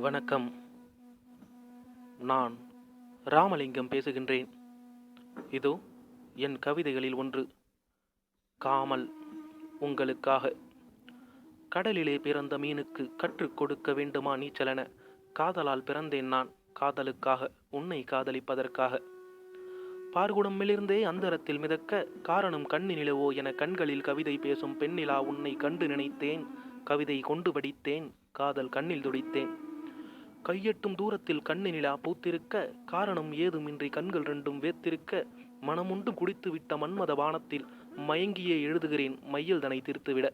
வணக்கம். நான் ராமலிங்கம் பேசுகின்றேன். இதோ என் கவிதைகளில் ஒன்று. காமல் உங்களுக்காக. கடலிலே பிறந்த மீனுக்கு கற்றுக் கொடுக்க வேண்டுமா நீச்சலென காதலால் பிறந்தேன் நான் காதலுக்காக உன்னை காதலிப்பதற்காக. பார்குடமிலிருந்தே அந்தரத்தில் மிதக்க காரணம் கண்ணினிலவோ என கண்களில் கவிதை பேசும் பெண்ணிலா உன்னை கண்டு நினைத்தேன். கவிதை கொண்டு படித்தேன் காதல் கண்ணில் துடித்தேன். கையெட்டும் தூரத்தில் கண்ணினிலா பூத்திருக்க காரணம் ஏதுமின்றி கண்கள் ரெண்டும் வேத்திருக்க மனமுண்டு குடித்து விட்ட மன்மத வானத்தில் மயங்கியே எழுதுகிறேன் மையல் தனை தீர்த்துவிட.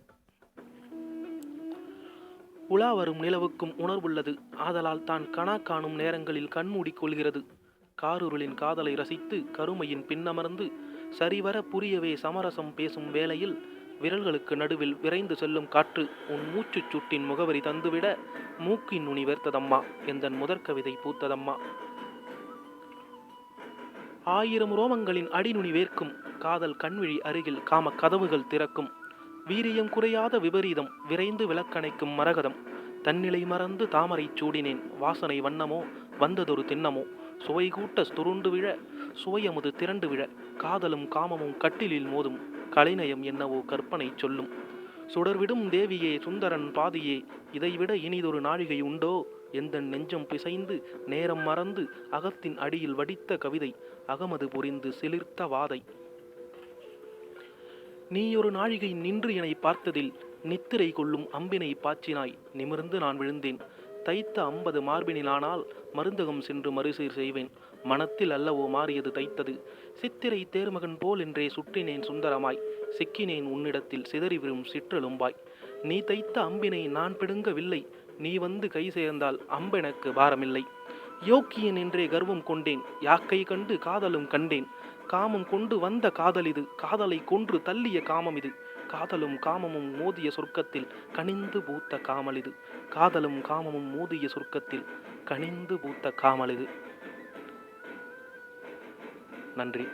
உலா வரும் நிலவுக்கும் உணர்வுள்ளது. ஆதலால் தான் கணா காணும் நேரங்களில் கண்மூடிக் கொள்கிறது. காரூரலின் காதலை ரசித்து கருமையின் பின்னமர்ந்து சரிவர புரியவே சமரசம் பேசும் வேளையில் விரல்களுக்கு நடுவில் விரைந்து செல்லும் காற்று உன் மூச்சுச் சுட்டின் முகவரி தந்துவிட மூக்கின் நுனி வேர்த்ததம்மா எந்தன் முதற் கவிதை பூத்ததம்மா. ஆயிரம் ரோமங்களின் அடிநுனி வேர்க்கும் காதல் கண்விழி அருகில் காம கதவுகள் திறக்கும். வீரியம் குறையாத விபரீதம் விரைந்து விளக்கணைக்கும் மரகதம். தன்னிலை மறந்து தாமரை சூடினேன். வாசனை வண்ணமோ வந்ததொரு திண்ணமோ. சுவை கூட்ட துருண்டு விழ சுவையமுது திரண்டு விழ. காதலும் காமமும் கட்டிலில் மோதும். கலைநயம் என்னவோ கற்பனை சொல்லும். சுடர்விடும் தேவியே சுந்தரன் பாதியே இதைவிட இனிதொரு நாழிகை உண்டோ? எந்த நெஞ்சம் பிசைந்து நேரம் மறந்து அகத்தின் அடியில் வடித்த கவிதை அகமது புரிந்து சிலிர்த்த வாதை. நீயொரு நாழிகை நின்று என்னை பார்த்ததில் நித்திரை கொள்ளும் அம்பினை பாய்ச்சினாய் நிமிர்ந்து நான் விழுந்தேன். தைத்த அம்பது மார்பினிலானால் மருந்தகம் சென்று மறுசீர் செய்வேன். மனத்தில் அல்லவோ மாறியது தைத்தது. சித்திரை தேர்மகன் போல் என்றே சுற்றினேன் சுந்தரமாய். சிக்கினேன் உன்னிடத்தில் சிதறி விழும் சிற்றெலும்பாய். நீ தைத்த அம்பினை நான் பிடுங்கவில்லை. நீ வந்து கை சேர்ந்தால் அம்பெனக்கு பாரமில்லை. யோக்கியன் என்றே கர்வம் கொண்டேன். யாக்கை கண்டு காதலும் கண்டேன். காமம் கொண்டு வந்த காதல் இது. காதலை கொன்று தள்ளிய காமம் இது. காதலும் காமமும் மோதிய சொர்க்கத்தில் கனிந்து பூத்த காமல் இது. காதலும் காமமும் மோதிய சொர்க்கத்தில் கனிந்து பூத்த காமல் இது. நன்றி.